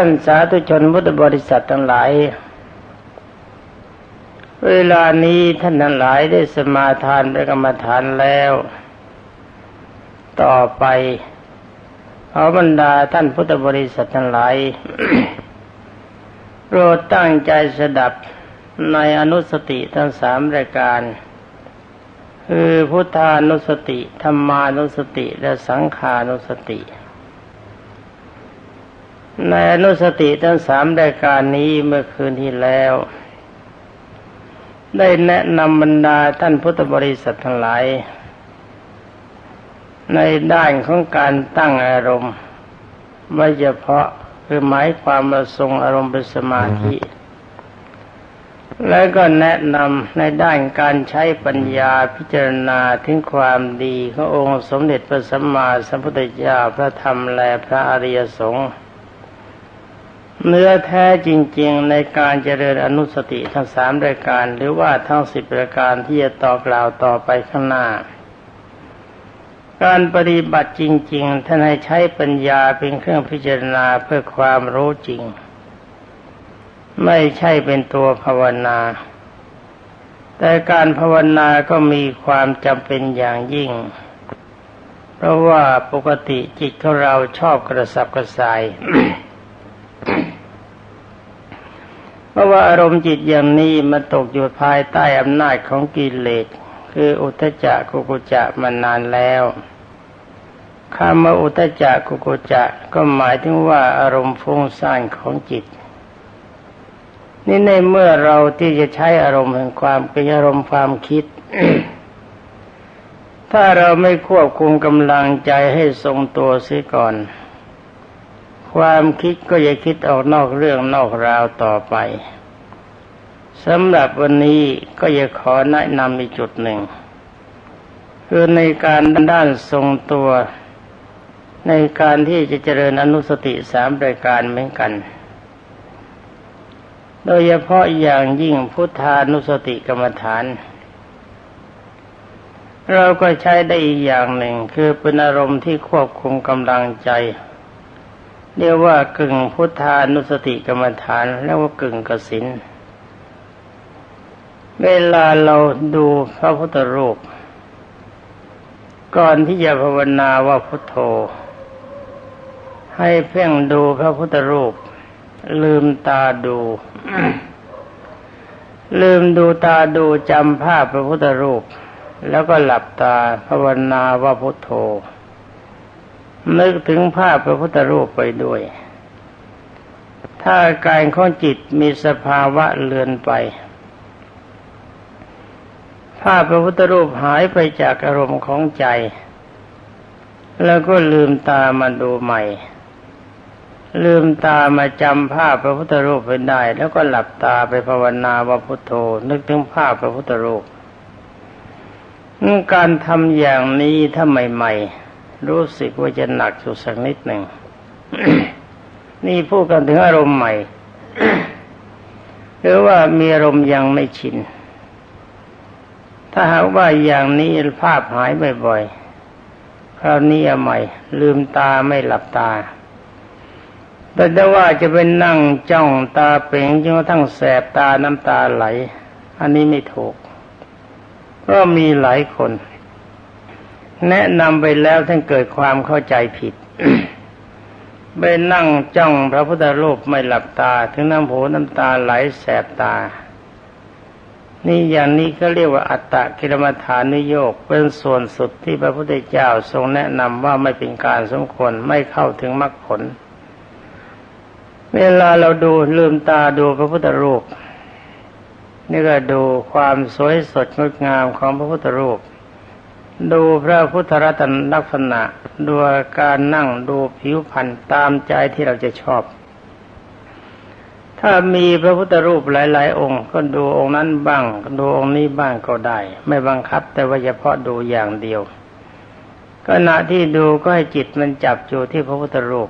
ท่านสาธุชนพุทธบริษัททั้งหลาย เวลานี้ท่านทั้งหลายได้สมาทานเป็นกรรมฐานแล้ว ต่อไปขอบรรดาท่านพุทธบริษัททั้งหลายโปรดตั้งใจสดับในอนุสติทั้งสามรายการ คือพุทธานุสติธรรมานุสติและสังขานุสติ ในอนุสติทั้งสามรายการนี้เมื่อคืนที่แล้ว ได้แนะนำบรรดาท่านพุทธบริษัททั้งหลาย ในด้านของการตั้งอารมณ์ ไม่เฉพาะคือหมายความมาทรงอารมณ์เป็นสมาธิ แล้วก็แนะนำในด้านการใช้ปัญญาพิจารณาถึงความดีขององค์สมเด็จพระสัมมาสัมพุทธเจ้าพระธรรมและพระอริยสงฆ์ เนื้อแท้จริงๆในการเจริญอนุสติทั้งสามรายการ หรือว่าทั้งสิบรายการที่จะต่อกล่าวต่อไปข้างหน้า การปฏิบัติจริง ๆ ท่านให้ใช้ปัญญาเป็นเครื่องพิจารณาเพื่อความรู้จริง ไม่ใช่เป็นตัวภาวนา แต่การภาวนาก็มีความจำเป็นอย่างยิ่ง เพราะว่าปกติจิตของเราชอบกระสับกระส่าย เพ ราะว่าอารมณ์จิตอย่างนี้มันตกอยู่ภายใต้อำนาจของกิเลสคืออุทจักกุกุจะมานานแล้วคำว่าอุทจักกุกุจะก็หมายถึงว่าอารมณ์ฟุ้งซ่านของจิต นี่ในเมื่อเราที่จะใช้อารมณ์แห่งความเป็นอารมณ์ความคิด ถ้าเราไม่ควบคุมกำลังใจให้ทรงตัวเสียก่อน ความคิดก็จะคิดออกนอกเรื่องนอกราวต่อไป สำหรับวันนี้ก็จะขอแนะนำอีกจุดหนึ่ง คือในการด้านทรงตัว ในการที่จะเจริญอนุสติสามรายการเหมือนกัน โดยเฉพาะอย่างยิ่งพุทธานุสติกรรมฐาน เราก็ใช้ได้อีกอย่างหนึ่งคือเป็นอารมณ์ที่ควบคุมกำลังใจเรียกว่ากึ่งพุทธานุสติกรรมฐานแล้วก็กึ่งกสิน เวลาเราดูพระพุทธรูป ก่อนที่จะภาวนาว่าพุทโธ ให้เพ่งดูพระพุทธรูป ลืมตาดู ลืมดูตาดูจำภาพพระพุทธรูป แล้วก็หลับตาภาวนาว่าพุทโธ นึกถึงภาพพระพุทธรูปไปด้วย ถ้ากายของจิตมีสภาวะเลือนไป ภาพพระพุทธรูปหายไปจากอารมณ์ของใจ แล้วก็ลืมตามาดูใหม่ ลืมตามาจำภาพพระพุทธรูปไปได้ แล้วก็หลับตาไปภาวนาว่าพุทโธ นึกถึงภาพพระพุทธรูป การทำอย่างนี้ถ้าใหม่ๆ รู้สึกว่าจะหนักอยู่สักนิดหนึ่ง นี่พูดกันถึงอารมณ์ใหม่ หรือว่ามีอารมณ์ยังไม่ชิน ถ้าหากว่าอย่างนี้ภาพหายบ่อยๆคราวนี้ใหม่ ลืมตาไม่หลับตา แต่ถ้าว่าจะเป็นนั่งจ้องตาเป่งจนกระทั่งแสบตาน้ำตาไหล อันนี้ไม่ถูก ก็มีหลายคน แนะนำไปแล้วท่านเกิดความเข้าใจผิดไปนั่งจ้องพระพุทธรูปไม่หลับตา ถึงน้ำโหน้ำตาไหลแสบตา นี่อย่างนี้ก็เรียกว่าอัตตะกิรมฐานุโยกเป็นส่วนสุดที่พระพุทธเจ้าทรงแนะนำว่าไม่เป็นการสมควรไม่เข้าถึงมรรคผล เวลาเราดูลืมตาดูพระพุทธรูป นี่ก็ดูความสวยสดงดงามของพระพุทธรูป ดูพระพุทธรัตนลักษณะ ดูการนั่งดูผิวพรรณตามใจที่เราจะชอบ ถ้ามีพระพุทธรูปหลาย ๆ องค์ ก็ดูองค์นั้นบ้างดูองค์นี้บ้างก็ได้ ไม่บังคับ แต่ว่าเฉพาะดูอย่างเดียวขณะที่ดูก็ให้จิตมันจับอยู่ที่พระพุทธรูป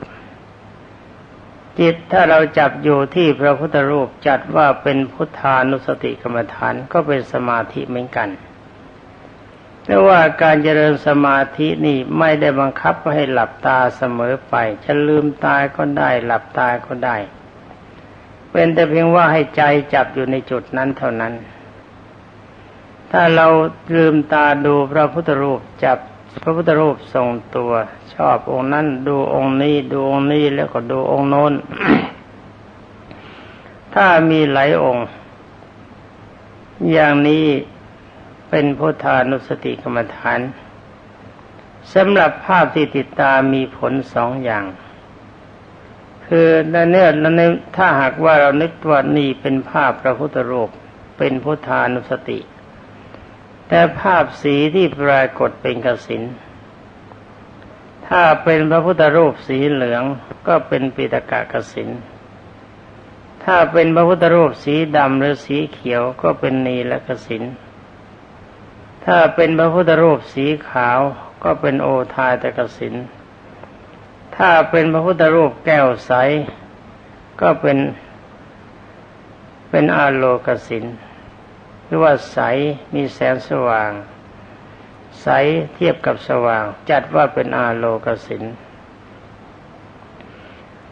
จิตถ้าเราจับอยู่ที่พระพุทธรูปจัดว่าเป็นพุทธานุสติกรรมฐานก็เป็นสมาธิเหมือนกันแต่ว่าการเจริญสมาธินี่ไม่ได้บังคับให้หลับตาเสมอไป จะลืมตาก็ได้หลับตาก็ได้ เป็นแต่เพียงว่าให้ใจจับอยู่ในจุดนั้นเท่านั้น ถ้าเราลืมตาดูพระพุทธรูปจับพระพุทธรูปทรงตัว ชอบองค์นั้น ดูองค์นี้ ดูองค์นี้แล้วก็ดูองค์โน้น ถ้ามีหลายองค์ อย่างนี้เป็นพุทธานุสติกรรมฐานสำหรับภาพที่ติดตามีผลสองอย่าง คือในเนื้อในถ้าหากว่าเรานึกว่านี่เป็นภาพพระพุทธรูปเป็นพุทธานุสติ แต่ภาพสีที่ปรากฏเป็นกสินถ้าเป็นพระพุทธรูปสีเหลืองก็เป็นปิตกะกสินถ้าเป็นพระพุทธรูปสีดำหรือสีเขียวก็เป็นนีและกสินถ้าเป็นพระพุทธรูปสีขาวก็เป็นโอทายตกสิน ถ้าเป็นพระพุทธรูปแก้วใส ก็เป็นเป็นอาโลกสินหรือว่าใสมีแสงสว่าง ใสเทียบกับสว่าง จัดว่าเป็นอาโลกสิน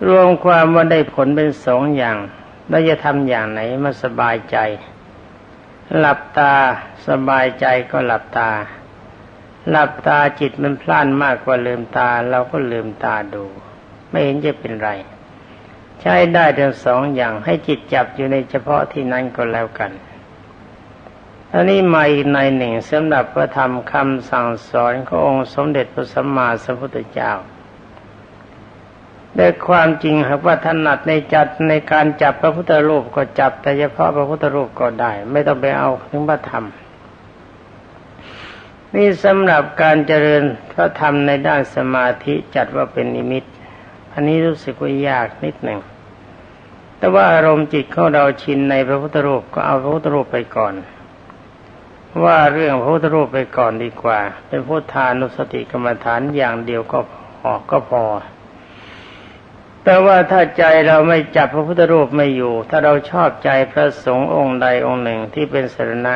รวมความว่าได้ผลเป็นสองอย่างเราจะทำอย่างไหนมาสบายใจ หลับตาสบายใจก็หลับตา หลับตาจิตมันพล่านมากกว่าลืมตา เราก็ลืมตาดู ไม่เห็นจะเป็นไร ใช้ได้ทั้งสองอย่างให้จิตจับอยู่ในเฉพาะที่นั้นก็แล้วกันอันนี้มาอีกในหนึ่งสำหรับพระธรรมคำสั่งสอนขององค์สมเด็จพระสัมมาสัมพุทธเจ้าแต่ความจริงหากว่าถนัดในจัดในการจับพระพุทธรูปก็จับแต่เฉพาะพระพุทธรูปก็ได้ ไม่ต้องไปเอาถึงพระธรรม นี่สำหรับการเจริญพระธรรมในด้านสมาธิจัดว่าเป็นนิมิต อันนี้รู้สึกว่ายากนิดหนึ่ง แต่ว่าอารมณ์จิตของเราชินในพระพุทธรูปก็เอาพระพุทธรูปไปก่อน ว่าเรื่องพระพุทธรูปไปก่อนดีกว่า เป็นพุทธานุสติกรรมฐานอย่างเดียวก็พอก็พอ แต่ว่าถ้าใจเราไม่จับพระพุทธรูปไม่อยู่ ถ้าเราชอบใจพระสงฆ์องค์ใดองค์หนึ่งที่เป็นสรณะ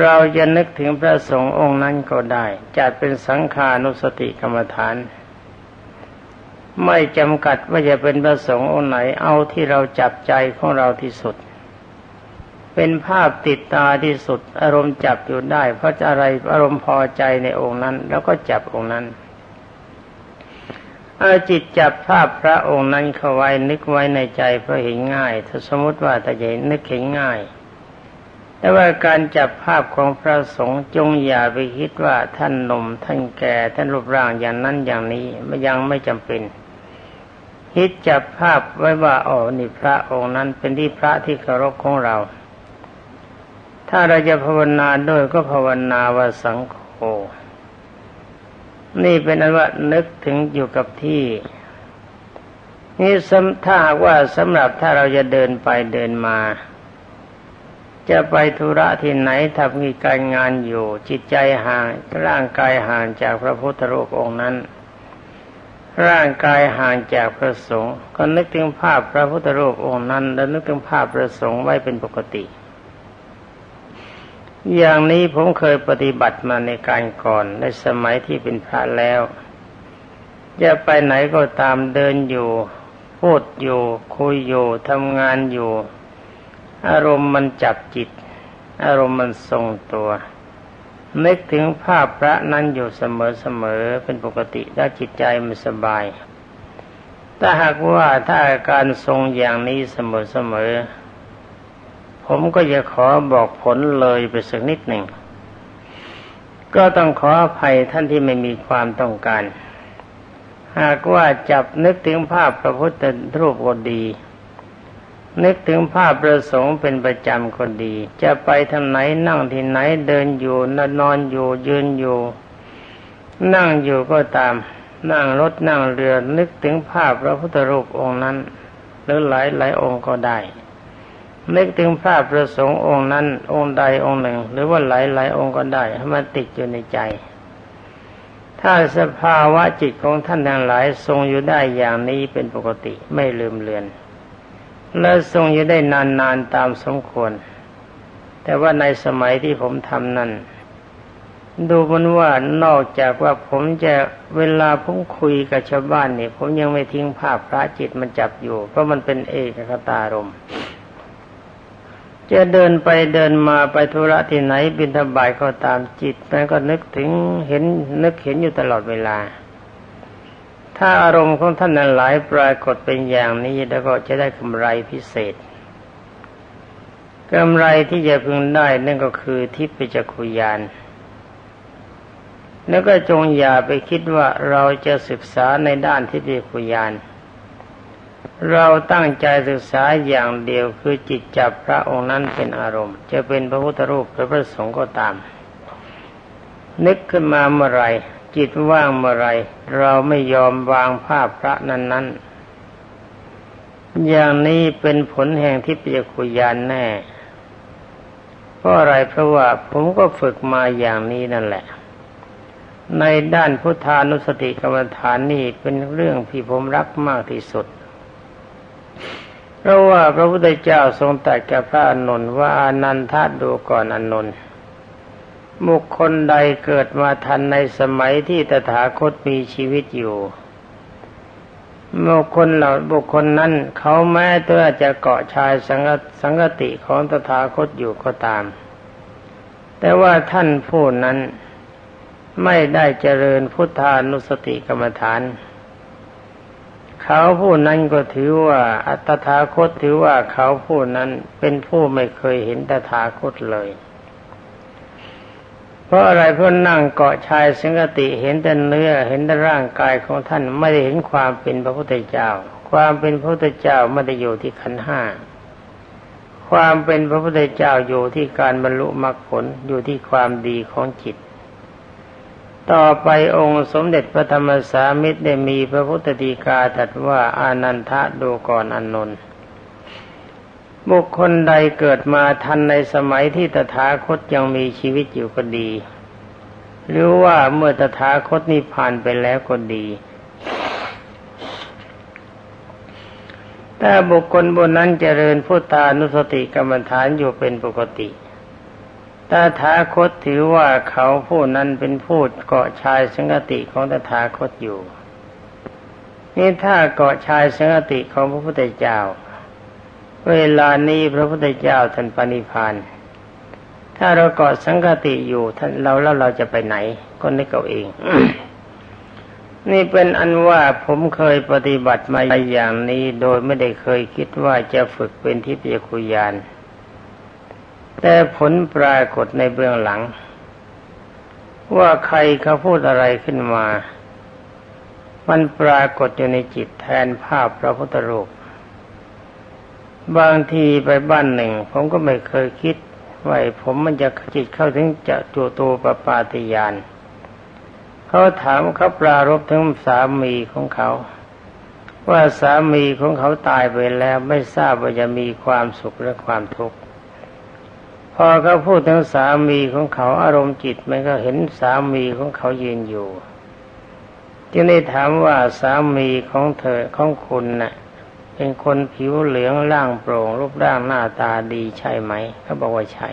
เราจะนึกถึงพระสงฆ์องค์นั้นก็ได้ จัดเป็นสังขานุสติกรรมฐาน ไม่จำกัดว่าจะเป็นพระสงฆ์องค์ไหนเอาที่เราจับใจของเราที่สุด เป็นภาพติดตาที่สุด อารมณ์จับอยู่ได้ เพราะอะไรอารมณ์พอใจในองค์นั้น แล้วก็จับองค์นั้นเอาจิตจับภาพพระองค์นั้นเข้าไว้นึกไว้ในใจเพราะเห็นง่าย ถ้าสมมติว่าแต่จะนึกเห็นง่าย แต่ว่าการจับภาพของพระสงฆ์จงอย่าไปคิดว่าท่านหนุ่มท่านแก่ท่านรูปร่างอย่างนั้นอย่างนี้ไม่ยังไม่จำเป็น คิดจับภาพไว้ว่าอ๋อนี่พระองค์นั้นเป็นที่พระที่เคารพของเรา ถ้าเราจะภาวนาด้วยก็ภาวนาว่าสังโฆนี่เป็นอันว่านึกถึงอยู่กับที่นี่ถ้าหาว่าสำหรับถ้าเราจะเดินไปเดินมา จะไปธุระที่ไหนทำมีการงานอยู่ จิตใจห่างร่างกายห่างจากพระพุทธรูปองค์นั้น ร่างกายห่างจากพระสงฆ์ก็นึกถึงภาพพระพุทธรูปองค์นั้น แล้วนึกถึงภาพพระสงฆ์ไว้เป็นปกติ อย่างนี้ผมเคยปฏิบัติมาในการก่อนในสมัยที่เป็นพระแล้วจะไปไหนก็ตามเดินอยู่ พูดอยู่ คุยอยู่ทำงานอยู่ อารมณ์มันจับจิต อารมณ์มันทรงตัว นึกถึงภาพพระนั้นอยู่เสมอๆเป็นปกติแล้จิตใจมันสบาย ถ้าหากว่าถ้าอาการทรงอย่างนี้เสมอๆผมก็จะขอบอกผลเลยไปสักนิดหนึ่ง ก็ต้องขออภัยท่านที่ไม่มีความต้องการ หากว่าจับนึกถึงภาพพระพุทธรูปก็ดี นึกถึงภาพประสงค์เป็นประจำก็ดี จะไปทางไหนนั่งที่ไหนเดินอยู่นอนอยู่ยืนอยู่ นั่งอยู่ก็ตาม นั่งรถนั่งเรือนึกถึงภาพพระพุทธรูปองค์นั้น หรือหลายหลายองค์ก็ได้ นึกถึงภาพประสงค์องค์นั้น องค์ใดองค์หนึ่ง หรือว่าหลายหลายองค์ก็ได้ให้มันติดอยู่ในใจ ถ้าสภาวะจิตของท่านทั้งหลายทรงอยู่ได้อย่างนี้เป็นปกติไม่ลืมเลือน และทรงอยู่ได้นานๆตามสมควร แต่ว่าในสมัยที่ผมทำนั้น ดูมันว่านอกจากว่าผมจะเวลาผมคุยกับชาวบ้านเนี่ยผมยังไม่ทิ้งภาพพระจิตมันจับอยู่ เพราะมันเป็นเอกคตารมจะเดินไปเดินมาไปธุระที่ไหนบินทบายก็ตามจิตมันก็นึกถึงเห็นนึกเห็นอยู่ตลอดเวลา ถ้าอารมณ์ของท่านนั้นหลายปรากฏเป็นอย่างนี้แล้วก็จะได้กำไรพิเศษกำไรที่จะพึงได้นั่นก็คือทิพยจักขุยาน แล้วก็จงอย่าไปคิดว่าเราจะศึกษาในด้านทิพยคุยาน เราตั้งใจศึกษาอย่างเดียวคือจิตจับพระองค์นั้นเป็นอารมณ์ จะเป็นพระพุทธรูปหรือพระสงฆ์ก็ตาม นึกขึ้นมาเมื่อไร จิตว่างเมื่อไรเราไม่ยอมวางภาพพระนั้นนั้นอย่างนี้เป็นผลแห่งทิพยคุยานแน่เพราะอะไรเพราะว่าผมก็ฝึกมาอย่างนี้นั่นแหละ ในด้านพุทธานุสติกรรมฐานนี่เป็นเรื่องที่ผมรักมากที่สุดเพราะว่าพระพุทธเจ้าทรงตรัสกับพระอนุนว่าอนันทาดูก่อนอนุน บุคคลใดเกิดมาทันในสมัยที่ตถาคตมีชีวิตอยู่บุคคลเหล่าบุคคลนั้นเขาแม้ตัวจะเกาะชายสังสังกติของตถาคตอยู่ก็ตาม แต่ว่าท่านผู้นั้นไม่ได้เจริญพุทธานุสติกรรมฐาน เขาผู้นั้นก็ถือว่าอัตถาคตถือว่าเขาผู้นั้นเป็นผู้ไม่เคยเห็นตถาคตเลย เพราะอะไรเพราะนั่งเกาะชายสังกติเห็นแต่เนื้อเห็นแต่ร่างกายของท่านไม่ได้เห็นความเป็นพระพุทธเจ้า ความเป็นพระพุทธเจ้าไม่ได้อยู่ที่ขันห้าความเป็นพระพุทธเจ้าอยู่ที่การบรรลุมรรคผลอยู่ที่ความดีของจิต ต่อไปองค์สมเด็จพระธรรมสามิตรได้มีพระพุทธดีกาตรัสว่าอานันทะดูก่อนอนนท์ บุคคลใดเกิดมาทันในสมัยที่ตถาคตยังมีชีวิตอยู่ก็ดี หรือว่าเมื่อตถาคตนิพพานไปแล้วก็ดีแต่บุคคลบนนั้นเจริญพุทธานุสติกรรมฐานอยู่เป็นปกติตถาคตถือว่าเขาผู้นั้นเป็นผู้เกาะชายสังกติของตถาคตอยู่นี่ถ้าเกาะชายสังกติของพระพุทธเจ้า เวลานี้พระพุทธเจ้าท่านปณิพาน ถ้าเราเกาะสังกติอยู่ท่านเราแล้วเราจะไปไหน ก็นึกเอาเอง นี่เป็นอันว่าผมเคยปฏิบัติมาอย่างนี้ โดยไม่ได้เคยคิดว่าจะฝึกเป็นทิพยคุยาน แต่ผลปรากฏในเบื้องหลัง ว่าใครเขาพูดอะไรขึ้นมา มันปรากฏอยู่ในจิตแทนภาพพระพุทธรูป บางทีไปบ้านหนึ่ง ผมก็ไม่เคยคิดว่าผมมันจะจิตเข้าถึงจะจูตูปปาติยานเขาถามเขาปรารบถึงสามีของเขา ว่าสามีของเขาตายไปแล้วไม่ทราบว่าจะมีความสุขหรือความทุกข์พอเขาพูดถึงสามีของเขาอารมณ์จิตมันก็เห็นสามีของเขายืนอยู่จึงได้ถามว่าสามีของเธอของคุณนะ่ะ เป็นคนผิวเหลืองร่างโปร่ง รูปร่างหน้าตาดีใช่ไหมเขาบอกว่าใช่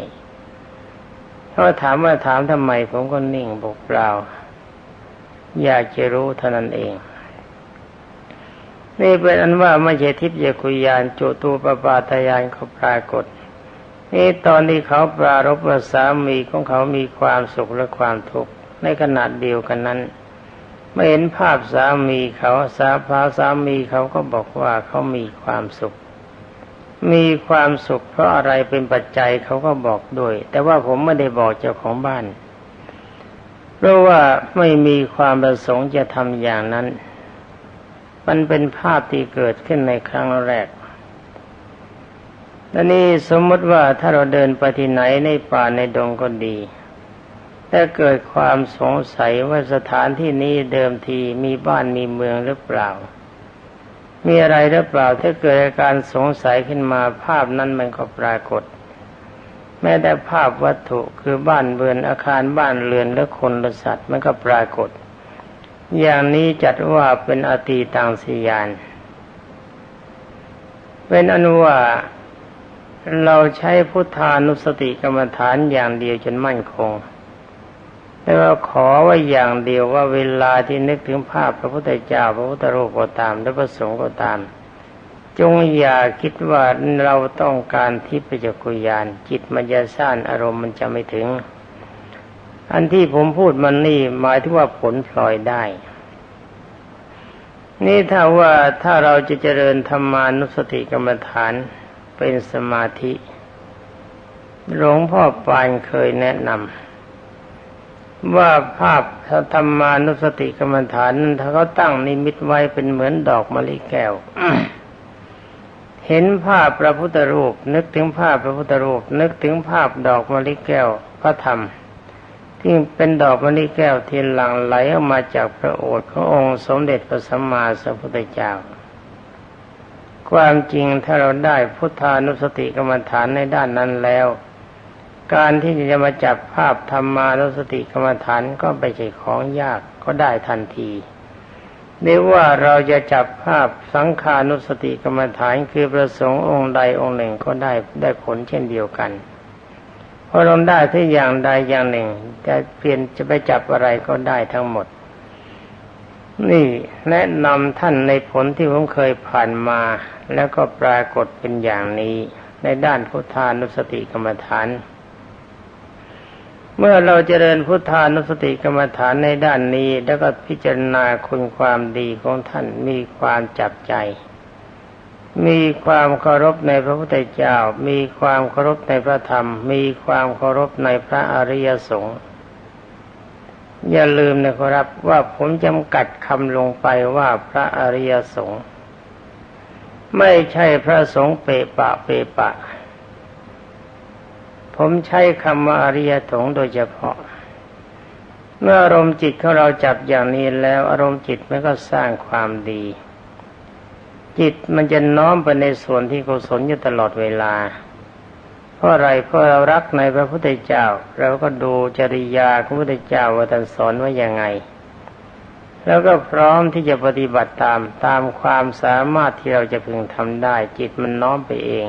เขาถามว่าถามทำไมผมก็นิ่งบอกเปล่า อยากจะรู้เท่านั้นเอง นี่เป็นอันว่าไม่ใช่ทิพยคุยานจุตูปปาตยานเขาปรากฏนี่ตอนที่เขาปรารบว่าสามีของเขามีความสุขและความทุกข์ในขณะเดียวกันนั้น ไม่เห็นภาพสามีเขาสาพาสามีเขาก็บอกว่าเขามีความสุข มีความสุข เพราะอะไรเป็นปัจจัยเขาก็บอกด้วย แต่ว่าผมไม่ได้บอกเจ้าของบ้าน เพราะว่าไม่มีความประสงค์จะทำอย่างนั้น มันเป็นภาพที่เกิดขึ้นในครั้งแรกและนี่สมมติว่าถ้าเราเดินไปที่ไหนในป่าในดงก็ดี ถ้าเกิดความสงสัยว่าสถานที่นี้เดิมทีมีบ้านมีเมืองหรือเปล่า มีอะไรหรือเปล่า ถ้าเกิดอาการสงสัยขึ้นมาภาพนั้นมันก็ปรากฏ แม้แต่ภาพวัตถุคือบ้านเบือนอาคารบ้านเรือนและคนและสัตว์มันก็ปรากฏ อย่างนี้จัดว่าเป็นอตีตังสียาน เป็นอนุว่าเราใช้พุทธานุสติกรรมฐานอย่างเดียวจนมั่นคง แต่ว่าขอไว้อย่างเดียวว่าเวลาที่นึกถึงภาพพระพุทธเจ้าพระพุทธรูปก็ตามและพระสงฆ์ก็ตาม จงอย่าคิดว่าเราต้องการทิพยกุยาน จิตมันจะสร้างอารมณ์มันจะไม่ถึง อันที่ผมพูดมันนี่หมายถึงว่าผลพลอยได้ นี่ถ้าว่าถ้าเราจะเจริญธรรมานุสติกรรมฐานเป็นสมาธิหลวงพ่อปานเคยแนะนำ ว่าภาพธรรมานุสติกรรมฐานนั้นเขาตั้งนิมิตไว้เป็นเหมือนดอกมะลิแก้ว เห็นภาพพระพุทธรูป นึกถึงภาพพระพุทธรูป นึกถึงภาพดอกมะลิแก้วพระธรรมที่เป็นดอกมะลิแก้วที่หลั่งไหลออกมาจากพระโอษฐ์ขององค์สมเด็จพระสัมมาสัมพุทธเจ้า ความจริงถ้าเราได้พุทธานุสติกรรมฐานในด้านนั้นแล้ว การที่จะมาจับภาพธรรมานุสติกรรมฐานก็ไม่ใช่ของยากก็ได้ทันทีเรียกว่าเราจะจับภาพสังขานุสติกรรมฐานคือประสงค์องค์ใดองค์หนึ่งก็ได้ได้ผลเช่นเดียวกันเพราะเราได้ที่อย่างใดอย่างหนึ่ง จะเปลี่ยนจะไปจับอะไรก็ได้ทั้งหมด นี่แนะนำท่านในผลที่ผมเคยผ่านมา แล้วก็ปรากฏเป็นอย่างนี้ ในด้านพุทธานุสติกรรมฐาน เมื่อเราเจริญพุทธานุสติกรรมฐานในด้านนี้ แล้วก็พิจารณาคุณความดีของท่านมีความจับใจ มีความเคารพในพระพุทธเจ้า มีความเคารพในพระธรรม มีความเคารพในพระอริยสงฆ์อย่าลืมนะครับว่าผมจำกัดคำลงไปว่าพระอริยสงฆ์ไม่ใช่พระสงฆ์เปปะเปปะ ผมใช้คำว่าอริยสงฆ์โดยเฉพาะ เมื่ออารมณ์จิตของเราจับอย่างนี้แล้ว อารมณ์จิตมันก็สร้างความดี จิตมันจะน้อมไปในส่วนที่กุศลอยู่ตลอดเวลา เพราะอะไรเพราะเรารักในพระพุทธเจ้า เราก็ดูจริยาของพระพุทธเจ้าว่าท่านสอนว่ายังไง แล้วก็พร้อมที่จะปฏิบัติตามตามความสามารถที่เราจะพึงทำได้ จิตมันน้อมไปเอง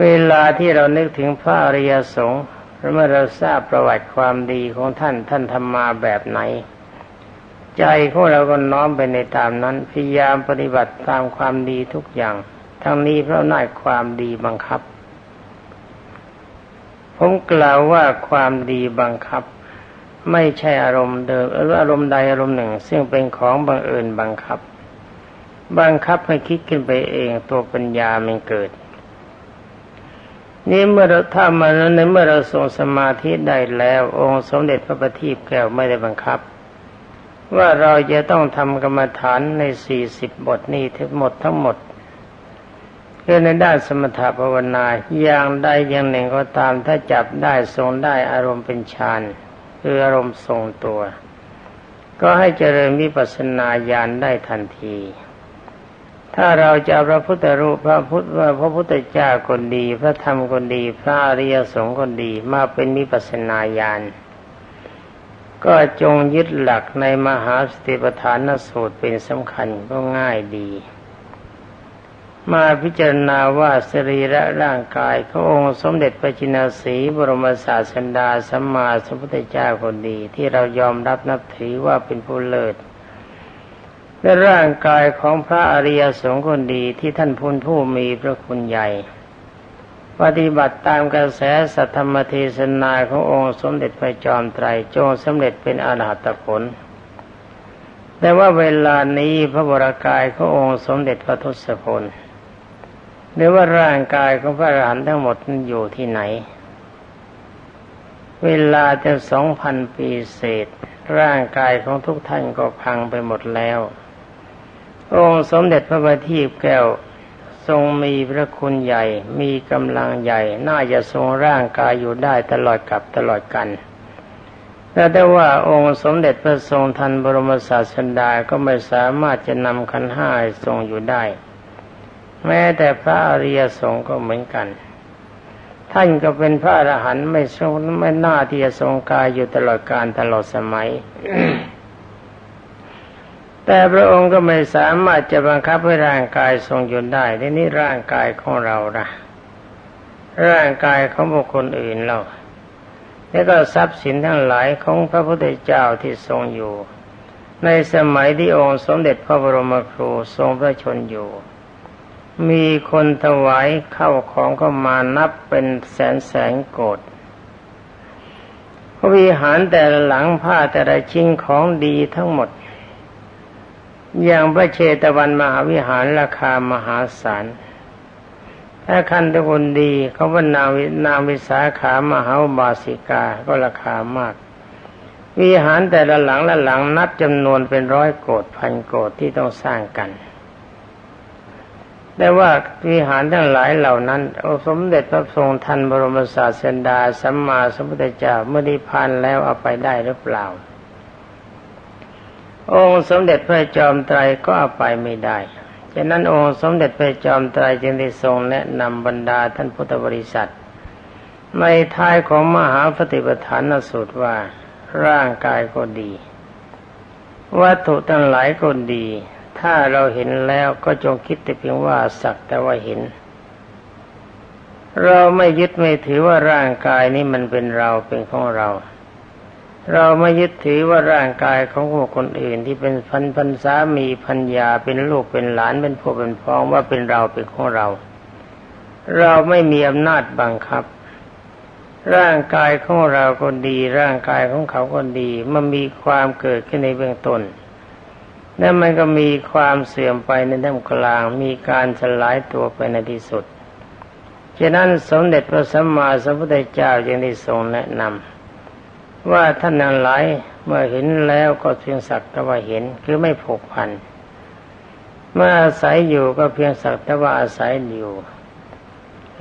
เวลาที่เรานึกถึงพระอริยสงฆ์เมื่อเราทราบประวัติความดีของท่านท่านทำมาแบบไหน ใจของเราก็น้อมไปในตามนั้นพยายามปฏิบัติตามความดีทุกอย่าง ทั้งนี้เพราะน่ายความดีบังคับ ผมกล่าวว่าความดีบังคับ ไม่ใช่อารมณ์เดิมหรืออารมณ์ใดอารมณ์หนึ่ง ซึ่งเป็นของบังเอิญบังคับ บังคับให้คิดขึ้นไปเองตัวปัญญามันเกิด นี่เมื่อเราถ้ามาในเมื่อเราทรงสมาธิได้แล้ว องค์สมเด็จพระบัณฑิตแก้วไม่ได้บังคับ ว่าเราจะต้องทำกรรมฐานในสี่สิบบทนี้ทั้งหมดทั้งหมดคือในด้านสมถภาวนาอย่างใดอย่างหนึ่งก็ตามถ้าจับได้ทรงได้อารมณ์เป็นฌานคืออารมณ์ทรงตัว ก็ให้เจริญวิปัสสนาญาณได้ทันที ถ้าเราจะพระพุทธรูปพระพุทธพระพุทธเจ้าคนดี พระธรรมคนดี พระอริยสงฆ์คนดีมาเป็นวิปัสสนาญาณก็จงยึดหลักในมหาสติปัฏฐานสูตรเป็นสำคัญก็ง่ายดี มาพิจารณาว่าสรีระร่างกายขององค์สมเด็จพระจินสีบรมศาสดาสัมมาสัมพุทธเจ้าคนดี ที่เรายอมรับนับถือว่าเป็นผู้เลิศ และร่างกายของพระอริยสงฆ์คนดีที่ท่านพุนผู้มีพระคุณใหญ่ ปฏิบัติตามกระแสสัทธรรมเทศนาขององค์สมเด็จพระจอมไตรจงสำเร็จเป็นอรหัตผล แต่ว่าเวลานี้พระบรากายขององค์สมเด็จพระทศพลหรือว่าร่างกายของพระอรหันต์ทั้งหมดนั้นอยู่ที่ไหน เวลาจะสองพันปีเศษ ร่างกายของทุกท่านก็พังไปหมดแล้ว องค์สมเด็จพระบัณฑิตแก้วทรงมีพระคุณใหญ่ มีกำลังใหญ่ น่าจะทรงร่างกายอยู่ได้ตลอดกับตลอดกันแต่ได้ว่าองค์สมเด็จพระทรงทันบรมศาสดาก็ไม่สามารถจะนำขันห้าทรงอยู่ได้ แม้แต่พระอริยสงฆ์ก็เหมือนกัน ท่านก็เป็นพระอรหันต์ไม่ทรงไม่น่าที่จะทรงกายอยู่ตลอดการตลอดสมัย แต่พระองค์ก็ไม่สามารถจะบังคับให้ร่างกายทรงยู่ได้ทีนี้ร่างกายของเราละร่างกายของบุคคลอื่นเราแล้วก็ทรัพย์สินทั้งหลายของพระพุทธเจ้าที่ทรงอยู่ ในสมัยที่องค์สมเด็จพระบรมครูทรงพระชนอยู่ มีคนถวายเข้าของก็มานับเป็นแสนแสนโกดวิหารแต่ละหลังผ้าแต่ละชิ้นของดีทั้งหมด อย่างพระเชตวันมหาวิหารราคามหาศาลถ้าคันตะคนดีเขาว่านาวินาวิสาขามหาบาสิกาก็ราคามาก วิหารแต่ละหลังละหลังนับจำนวนเป็นร้อยโกดพันโกดที่ต้องสร้างกัน แต่ว่าวิหารทั้งหลายเหล่านั้นองสมเด็จพระทรงทันบรมศาสดาสัมมาสัมพุทธเจ้าเมื่อได้พานแล้วเอาไปได้หรือเปล่า องค์สมเด็จพระจอมไตรก็เอาไปไม่ได้ฉะนั้นองค์สมเด็จพระจอมไตรจึงได้ทรงแนะนำบรรดาท่านพุทธบริษัท ในท้ายของมหาปฏิปทานสูตรว่าร่างกายก็ดี วัตถุทั้งหลายก็ดี ถ้าเราเห็นแล้วก็จงคิดแต่เพียงว่าสักแต่ว่าเห็น เราไม่ยึดไม่ถือว่าร่างกายนี้มันเป็นเราเป็นของเรา เราไม่ยึดถือว่าร่างกายของคนอื่นที่เป็นพันพันสามีพันยาเป็นลูกเป็นหลานเป็นพ่อเป็นพ้องว่าเป็นเราเป็นของเรา เราไม่มีอำนาจบังคับ ร่างกายของเราก็ดี ร่างกายของเขาก็ดี มันมีความเกิดขึ้นในเบื้องต้นแล้วมันก็มีความเสื่อมไปในท่ามกลาง มีการสลายตัวไปในที่สุดฉะนั้นสมเด็จพระสัมมาสัมพุทธเจ้าจึงได้ทรงแนะนำ ว่าท่านนั้นหลายเมื่อเห็นแล้วก็เพียงสักแต่ว่าเห็นคือไม่ผูกพันเมื่ออาศัยอยู่ก็เพียงสักแต่ว่าอาศัยอยู่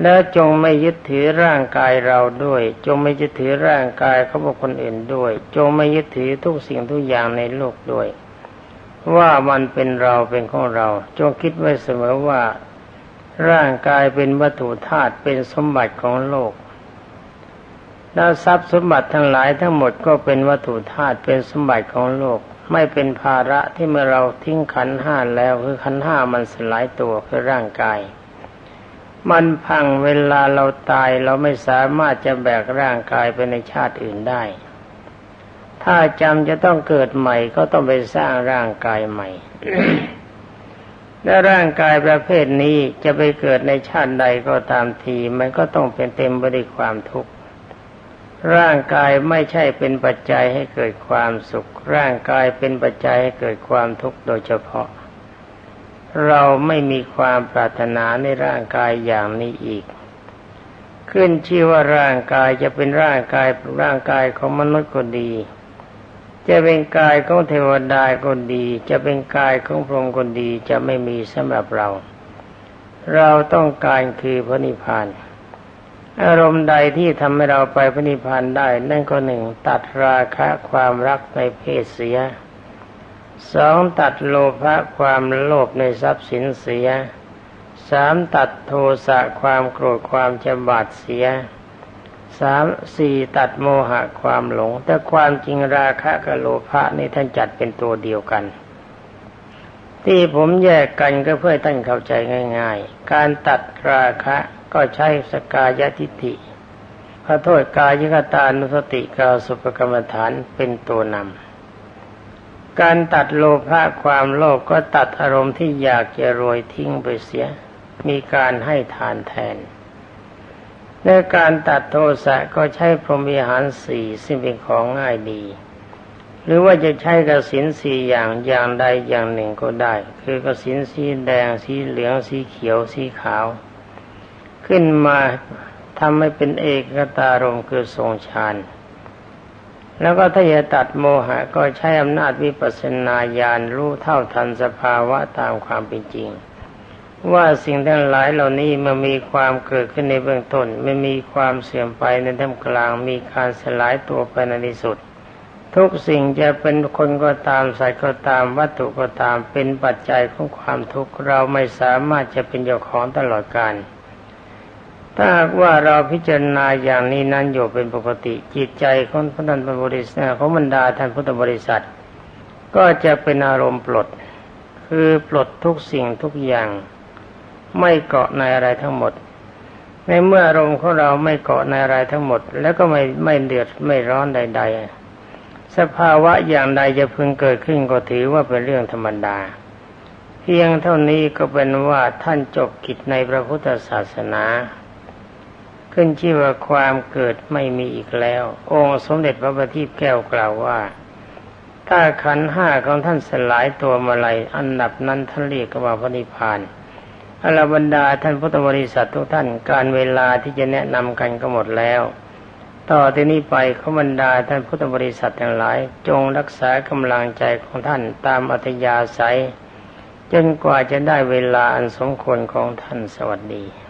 แล้วจงไม่ยึดถือร่างกายเราด้วย จงไม่ยึดถือร่างกายเขาบอกคนอื่นด้วย จงไม่ยึดถือทุกสิ่งทุกอย่างในโลกด้วย ว่ามันเป็นเราเป็นของเรา จงคิดไว้เสมอว่า ร่างกายเป็นวัตถุธาตุเป็นสมบัติของโลก แล้วทรัพย์สมบัติทั้งหลายทั้งหมดก็เป็นวัตถุธาตุเป็นสมบัติของโลก ไม่เป็นภาระที่เมื่อเราทิ้งขันห้าแล้วคือขันห้ามันสลายตัวคือร่างกาย มันพังเวลาเราตายเราไม่สามารถจะแบกร่างกายไปในชาติอื่นได้ ถ้าจำจะต้องเกิดใหม่ก็ต้องไปสร้างร่างกายใหม่และร่างกายประเภทนี้จะไปเกิดในชาติใดก็ตามที มันก็ต้องเป็นเต็มไปด้วยความทุกข์ ร่างกายไม่ใช่เป็นปัจจัยให้เกิดความสุข ร่างกายเป็นปัจจัยให้เกิดความทุกข์โดยเฉพาะ เราไม่มีความปรารถนาในร่างกายอย่างนี้อีก ขึ้นชื่อว่าร่างกายจะเป็นร่างกายร่างกายของมนุษย์ก็ดี จะเป็นกายของเทวดาก็ดี จะเป็นกายของพรหมก็ดีจะไม่มีสำหรับเรา เราต้องการคือพระนิพพาน อารมณ์ใดที่ทำให้เราไปพระนิพพานได้ นั่นก็หนึ่งตัดราคะความรักในเพศเสียสองตัดโลภะความโลภในทรัพย์สินเสียสามตัดโทสะความโกรธความจำบาดเสียสามสี่ตัดโมหะความหลง แต่ความจริงราคะกับโลภะนี่ท่านจัดเป็นตัวเดียวกัน ที่ผมแยกกันก็เพื่อท่านเข้าใจง่าย ๆ การตัดราคะ ก็ใช้สกายทิฏฐิขอโทษกายกตานุสติกาสุปกรรมฐานเป็นตัวนำ การตัดโลภะความโลภกก็ตัดอารมณ์ที่อยากจะรวยทิ้งไปเสีย มีการให้ทานแทนในการตัดโทสะก็ใช้พรหมีหารสี่ซึ่งเป็นของง่ายดี หรือว่าจะใช้กสินสี่อย่างอย่างใดอย่างหนึ่งก็ได้ คือกสินสีแดงสีเหลืองสีเขียวสีขาว ขึ้นมาทำให้เป็นเอกตารมคือทรงฌานแล้วก็ถ้าจะตัดโมหะก็ใช้อำนาจวิปัสสนาญาณรู้เท่าทันสภาวะตามความเป็นจริง ว่าสิ่งทั้งหลายเหล่านี้มันมีความเกิดขึ้นในเบื้องต้นไม่มีความเสื่อมไปในท่ามกลางมีการสลายตัวไปในที่สุด ทุกสิ่งจะเป็นคนก็ตามสัตว์ก็ตามวัตถุก็ตามเป็นปัจจัยของความทุกข์เราไม่สามารถจะเป็นเจ้าของตลอดกาล ถ้าว่าเราพิจารณาอย่างนี้นั้นอยู่เป็นปกติจิตใจของพระนันบริษัทของบรรดาท่านพุทธบริษัท ก็จะเป็นอารมณ์ปลด คือปลดทุกสิ่งทุกอย่าง ไม่เกาะในอะไรทั้งหมด ในเมื่ออารมณ์ของเราไม่เกาะในอะไรทั้งหมด แล้วก็ไม่ไม่เดือดไม่ร้อนใด ๆ สภาวะอย่างใดจะพึงเกิดขึ้นก็ถือว่าเป็นเรื่องธรรมดา เพียงเท่านี้ก็เป็นว่าท่านจบกิจในพระพุทธศาสนา ขึ้นชื่อว่าความเกิดไม่มีอีกแล้ว องค์สมเด็จพระบัณฑิตแก้วกล่าวว่า ถ้าขันห้าของท่านสลายตัวมาลัยอันดับนั้นท่านเรียกว่าพระนิพพานอรบรรดาท่านพุทธบริษัททุกท่านการเวลาที่จะแนะนำกันก็หมดแล้ว ต่อที่นี้ไปขบรรดาท่านพุทธบริษัททั้งหลาย จงรักษากำลังใจของท่านตามอัธยาศัยจนกว่าจะได้เวลาอันสมควรของท่านสวัสดี